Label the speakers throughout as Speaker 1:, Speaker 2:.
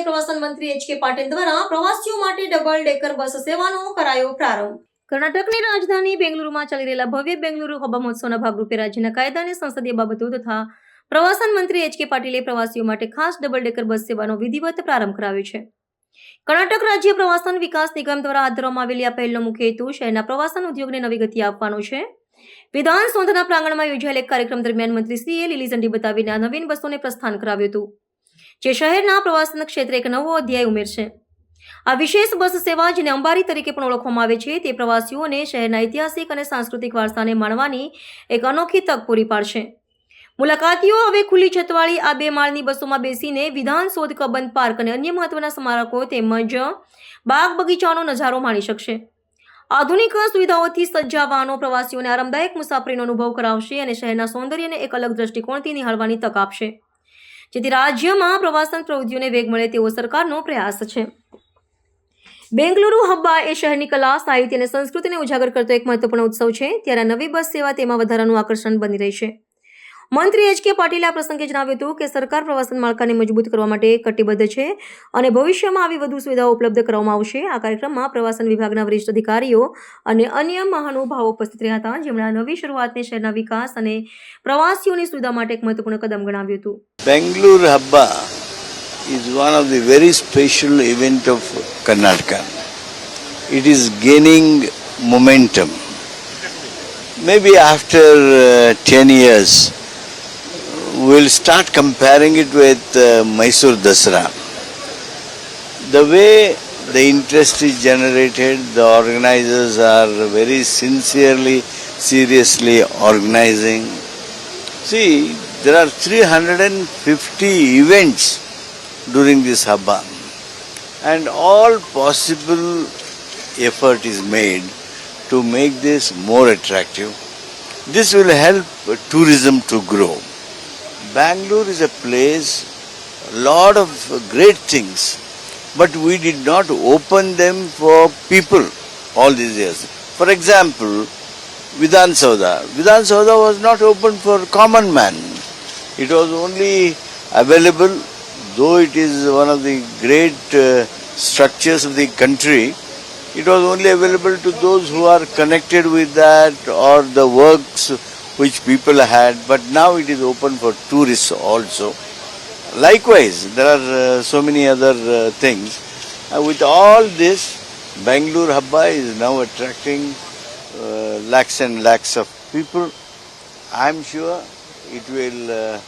Speaker 1: પ્રવાસન મંત્રી H K Patil દ્વારા પ્રવાસીઓ માટે ડબલ ડેકર બસ સેવાનો કરાયો પ્રારંભ. કર્ણાટકની રાજધાની બેંગલુરુમાં ચાલી રહેલા ભવ્ય બેંગલુરુ હબ મહોત્સવના ભાગરૂપે રાજ્યના કાયદા અને સંસદીય બાબતો તથા પ્રવાસન મંત્રી એચ કે પાટીલે પ્રવાસીઓ માટે ખાસ ડબલ ડેકર બસ સેવાનો વિધિવત પ્રારંભ કરાવ્યો છે. કર્ણાટક રાજ્ય પ્રવાસન વિકાસ નિગમ દ્વારા હાથ ધરવામાં આવેલી આ પહેલો મુખ્ય હેતુ શહેરના પ્રવાસન ઉદ્યોગને નવી ગતિ આપવાનો છે. વિધાનસૌધના પ્રાંગણમાં યોજાયેલ એક કાર્યક્રમ દરમિયાન મંત્રીશ્રીએ લીલી ઝંડી બતાવીને આ નવીન બસોને પ્રસ્થાન કરાવ્યું હતું. જે શહેરના પ્રવાસન ક્ષેત્રે એક નવો અધ્યાય ઉમેરશે. આ વિશેષ બસ સેવા જેને અંબારી તરીકે પણ ઓળખવામાં આવે છે, તે પ્રવાસીઓને શહેરના ઐતિહાસિક અને સાંસ્કૃતિક વારસાને માણવાની એક અનોખી તક પૂરી પાડશે. મુલાકાતીઓ હવે ખુલ્લી છતવાળી આ બે માળની બસોમાં બેસીને વિધાન શોધ કબંધ પાર્ક અને અન્ય મહત્વના સ્મારકો તેમજ બાગ બગીચાનો નજારો માણી શકશે. આધુનિક સુવિધાઓથી સજ્જ પ્રવાસીઓને આરામદાયક મુસાફરીનો અનુભવ કરાવશે અને શહેરના સૌંદર્યને એક અલગ દ્રષ્ટિકોણથી નિહાળવાની તક આપશે. જેથી રાજ્યમાં પ્રવાસન પ્રવૃત્તિઓને વેગ મળે તેવો સરકારનો પ્રયાસ છે. બેંગલુરુ, હબ્બા એ શહેરની કલા, સાહિત્ય અને સંસ્કૃતિને ઉજાગર કરતો એક મહત્વપૂર્ણ ઉત્સવ છે. ત્યારે નવી બસ સેવા તેમાં વધારાનું આકર્ષણ બની રહી છે. મંત્રી એચ કે પાટીલે આ પ્રસંગે જણાવ્યું હતું કે સરકાર પ્રવાસન માળખાને મજબૂત કરવા માટે કટિબદ્ધ છે અને ભવિષ્યમાં આવી વધુ સુવિધાઓ ઉપલબ્ધ કરવામાં આવશે આ કાર્યક્રમમાં પ્રવાસન વિભાગના વરિષ્ઠ અધિકારીઓ અને અન્ય મહાનુભાવો ઉપસ્થિત રહ્યા હતા જેમણે આ નવી શરૂઆતને શહેરના વિકાસ અને પ્રવાસીઓની સુવિધા માટે એક મહત્વપૂર્ણ કદમ ગણાવ્યું હતું
Speaker 2: Bengaluru હબ્બા is one of the very special event of Karnataka. It is gaining momentum. Maybe after uh, 10 years, we'll start comparing it with uh, Mysore Dasra. The way the interest is generated, the organizers are very sincerely, seriously organizing. See, there are 350 events during this Habba, and all possible effort is made to make this more attractive. This will help tourism to grow. Bangalore is a place, a lot of great things, but we did not open them for people all these years. For example, Vidhan Sauda. Vidhan Sauda was not open for common man. It was only available, though it is one of the great uh, structures of the country, it was only available to those who are connected with that or the works which people had, but now it is open for tourists also. Likewise, there are uh, so many other uh, things. Uh, with all this, Bangalore Habba is now attracting uh, lakhs and lakhs of people. I am sure it will uh,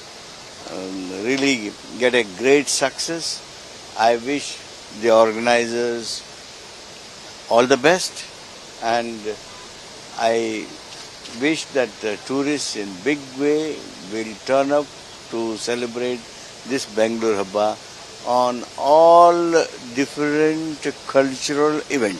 Speaker 2: um, really get a great success. I wish the organizers all the best and I wish that tourists in big way will turn up to celebrate this Bangalore Habba on all different cultural events.